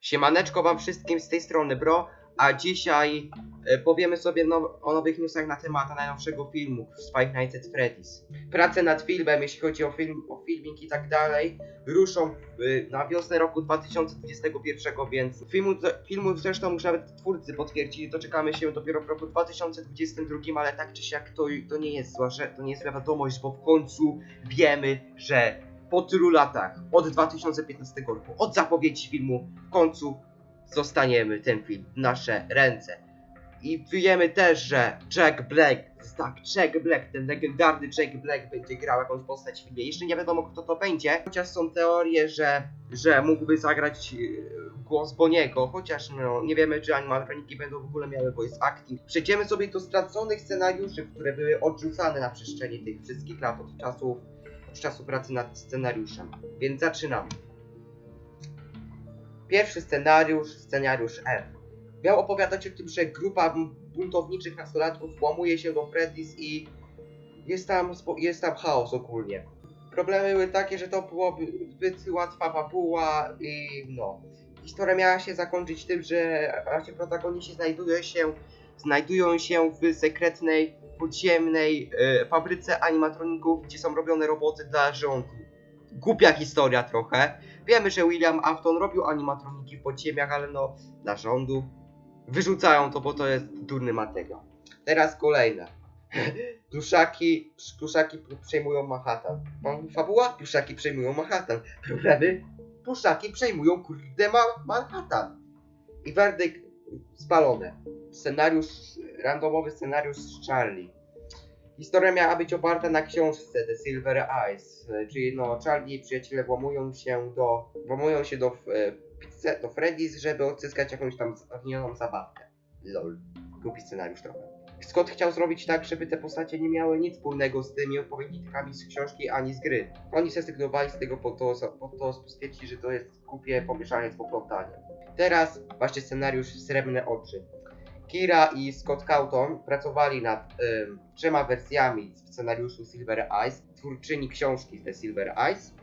Siemaneczko wam wszystkim z tej strony Bro, a dzisiaj e, powiemy sobie now o nowych newsach na temat najnowszego filmu z Five Nights at Freddy's. Prace nad filmem, jeśli chodzi o film, o filming i tak dalej, ruszą e, na wiosnę roku 2021, więc filmu, filmu zresztą już nawet twórcy potwierdzili, to czekamy się dopiero w roku 2022, ale tak czy siak to, to nie jest zła, że to nie jest zła wiadomość, bo w końcu wiemy, że po tylu latach, od 2015 roku, od zapowiedzi filmu, w końcu zostaniemy ten film w nasze ręce. I wiemy też, że Jack Black, tak, Jack Black, ten legendarny Jack Black będzie grał jakąś postać w filmie. Jeszcze nie wiadomo kto to będzie, chociaż są teorie, że, że mógłby zagrać e, głos Boniego, chociaż no, nie wiemy czy animatroniki będą w ogóle miały voice acting. Przejdziemy sobie do straconych scenariuszy, które były odrzucane na przestrzeni tych wszystkich lat od czasów od czasu pracy nad scenariuszem. Więc zaczynamy. Pierwszy scenariusz, scenariusz F. Miał opowiadać o tym, że grupa buntowniczych nastolatków włamuje się do Freddy's i jest tam, jest tam chaos ogólnie. Problemy były takie, że to byłoby zbyt łatwa fabuła i no. Historia miała się zakończyć tym, że nasi protagoniści znajdują się, znajdują się w sekretnej, podziemnej e, fabryce animatroników, gdzie są robione roboty dla rządu. Głupia historia trochę. Wiemy, że William Afton robił animatroniki w podziemiach, ale no, dla rządu. Wyrzucają to, bo to jest durny materiał. Teraz kolejne. Pluszaki, pluszaki przejmują Manhattan. Fabuła? Pluszaki przejmują Manhattan. Problemy? Pluszaki przejmują kurde Ma- Manhattan. I werdykt spalone. Scenariusz, randomowy scenariusz z Charlie. Historia miała być oparta na książce The Silver Eyes, czyli no Charlie i przyjaciele włamują się do, włamują się do, e, do Freddy's, żeby odzyskać jakąś tam zaginioną zabawkę. Lol. Głupi scenariusz trochę. Scott chciał zrobić tak, żeby te postacie nie miały nic wspólnego z tymi odpowiednikami z książki ani z gry. Oni zrezygnowali z tego po to, po to że to jest głupie pomieszanie z poplątaniem. Teraz właśnie scenariusz Srebrne Oczy. Kira i Scott Cawthon pracowali nad ym, trzema wersjami scenariuszu Silver Eyes, twórczyni książki The Silver Eyes.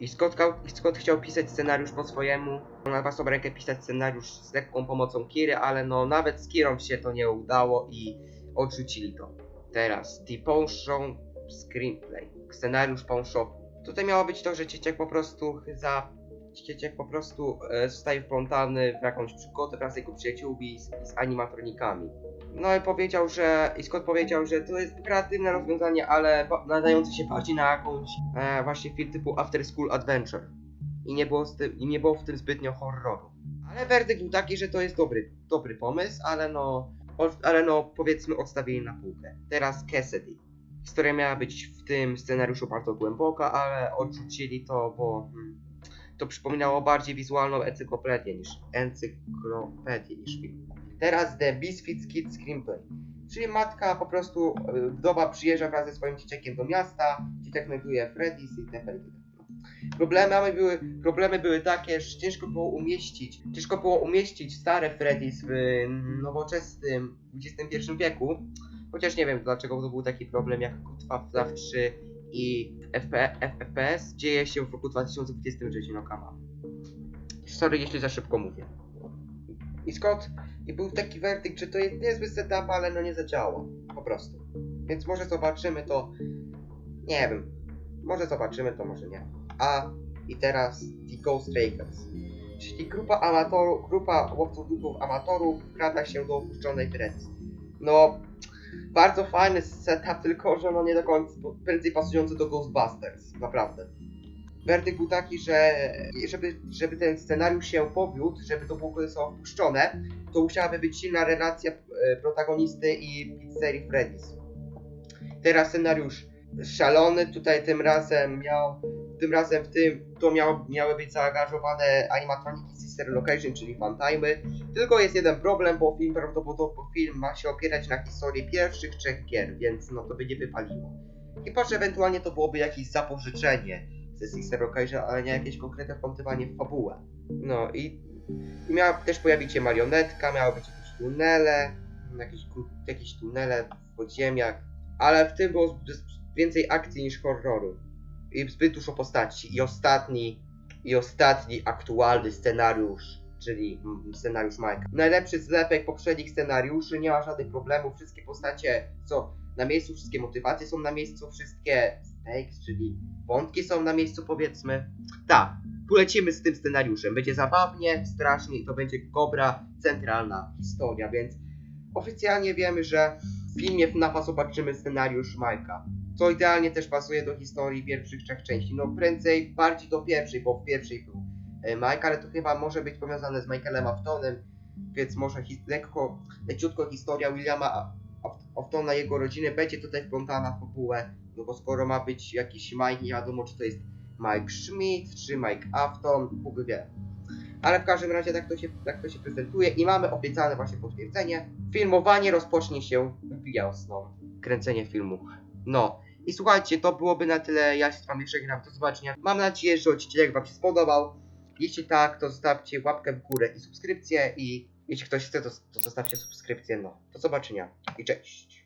I Scott, Scott chciał pisać scenariusz po swojemu, na własną rękę pisać scenariusz z lekką pomocą Kiry, ale no nawet z Kirą się to nie udało i odrzucili to. Teraz The Potion Screenplay, scenariusz Pawn Shop. Tutaj miało być to, że dzieciak po prostu za Dzieciak po prostu e, zostaje wplątany w jakąś przygodę wraz z jego przyjaciółmi z, z animatronikami. No i powiedział, że. I Scott powiedział, że to jest kreatywne rozwiązanie, ale nadające się bardziej na jakąś e, właśnie film typu After School Adventure. I nie, było z tym, I nie było w tym zbytnio horroru. Ale werdykt był taki, że to jest dobry, dobry pomysł, ale no. Ale no powiedzmy odstawili na półkę. Teraz Cassidy. Historia miała być w tym scenariuszu bardzo głęboka, ale odrzucili to, bo. Hmm, to przypominało bardziej wizualną encyklopedię niż encyklopedię niż film. Teraz The Misfits Kids Screenplay. Czyli matka po prostu, y, wdowa przyjeżdża wraz ze swoim dzieciakiem do miasta, dzieciak znajduje Freddy's i TPD. Problemy były, problemy były takie, że ciężko było umieścić, ciężko było umieścić stare Freddy's w nowoczesnym XXI wieku. Chociaż nie wiem dlaczego to był taki problem jak Kutwa Flaw 3 i FPS dzieje się w roku 2023, no kama. Sorry, jeśli za szybko mówię. I Scott, i był taki werdykt, że to jest niezły setup, ale no nie zadziała. Po prostu. Więc może zobaczymy to. Nie wiem. Może zobaczymy to, może nie. A i teraz The Ghost Rakers. Czyli grupa amatorów, grupa łowców duchów amatorów wkrada się do opuszczonej Freddy's. No, bardzo fajny setup, tylko że no nie do końca, prędzej pasujący do Ghostbusters, naprawdę. Werdykt był taki, że żeby, żeby ten scenariusz się powiódł, żeby to było zostało opuszczone, to musiałaby być silna relacja e, protagonisty i pizzerii Freddy's. Teraz scenariusz szalony, tutaj tym razem miał, tym razem w tym, to miał, miały być zaangażowane animatroniki Sister Location, czyli Funtime'y, tylko jest jeden problem, bo film prawdopodobnie film ma się opierać na historii pierwszych trzech gier, więc no to by nie wypaliło. Chyba, że ewentualnie to byłoby jakieś zapożyczenie ze Sister Location, ale nie jakieś konkretne wplątywanie w fabułę. No i, i miała też pojawić się marionetka, miały być jakieś tunele, jakieś, jakieś tunele w podziemiach, ale w tym było więcej akcji niż horroru. I zbyt dużo postaci. I ostatni, i ostatni aktualny scenariusz czyli scenariusz Mike'a. Najlepszy zlepek poprzednich scenariuszy, nie ma żadnych problemów, wszystkie postacie są na miejscu, wszystkie motywacje są na miejscu, wszystkie stakes, czyli wątki są na miejscu powiedzmy. Tak, polecimy z tym scenariuszem. Będzie zabawnie, strasznie i to będzie dobra, centralna historia, więc oficjalnie wiemy, że w filmie FNAFa zobaczymy scenariusz Majka. Co idealnie też pasuje do historii pierwszych trzech części. No prędzej bardziej do pierwszej, bo w pierwszej był e, Mike, ale to chyba może być powiązane z Michaelem Aftonem, więc może hi- lekko, leciutko historia Williama Aft- Aftona, jego rodziny będzie tutaj wplątana w fabułę, no bo skoro ma być jakiś Mike, nie wiadomo czy to jest Mike Schmidt, czy Mike Afton, Bóg wie. Ale w każdym razie tak to, się, tak to się prezentuje i mamy obiecane właśnie potwierdzenie. Filmowanie rozpocznie się wiosną. Kręcenie filmu. No. I słuchajcie, to byłoby na tyle. Ja się z wami żegnam. Do zobaczenia. Mam nadzieję, że odcinek wam się spodobał. Jeśli tak, to zostawcie łapkę w górę i subskrypcję. I jeśli ktoś chce, to, to zostawcie subskrypcję. No. Do zobaczenia i cześć.